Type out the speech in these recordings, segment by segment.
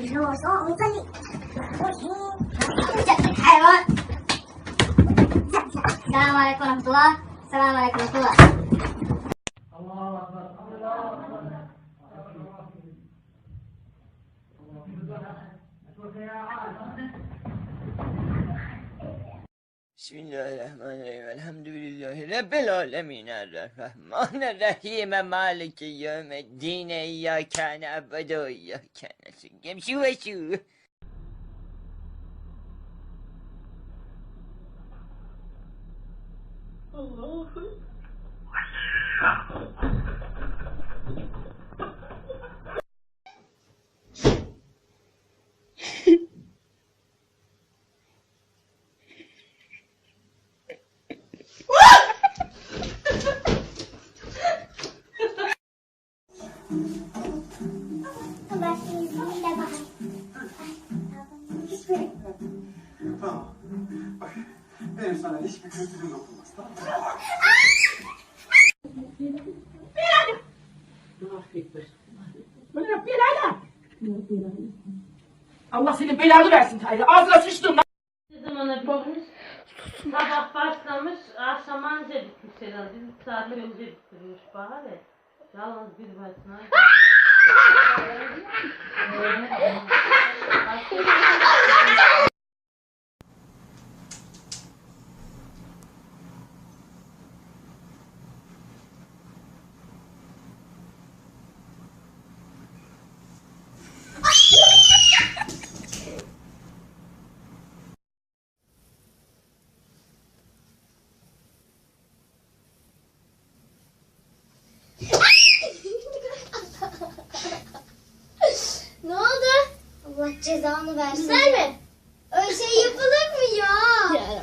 你说我说我们这里不行，不讲给台湾。السلام عليكم ورحمة بسم الله الرحمن الرحیم الحمد لله رب العالمین الرحمن الرحیم مالک یوم الدین یا کن عبد و یا کن شو شو الله Tamam. Bak benim sana hiçbir kötülüğüm dokunmaz tamam mı? Allah senin belanı versin Tayla. Ağzına sıçtım lan. Ne zamana bitmiş? Sabah başlamış, akşam anca bitmiş herhalde. Bir saat önce bitirmiş bari. Yalnız bir başına. Ne oldu? Allah cezanı versin. Güzel mi? Öyle şey yapılır mı ya? Ya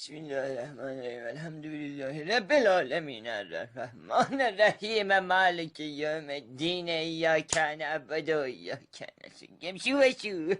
بسم الله الرحمن الرحیم الحمد لله رب العالمین الرحمن الرحیم مالک یوم الدین یا کن عبد و یا کن سگم شو و شو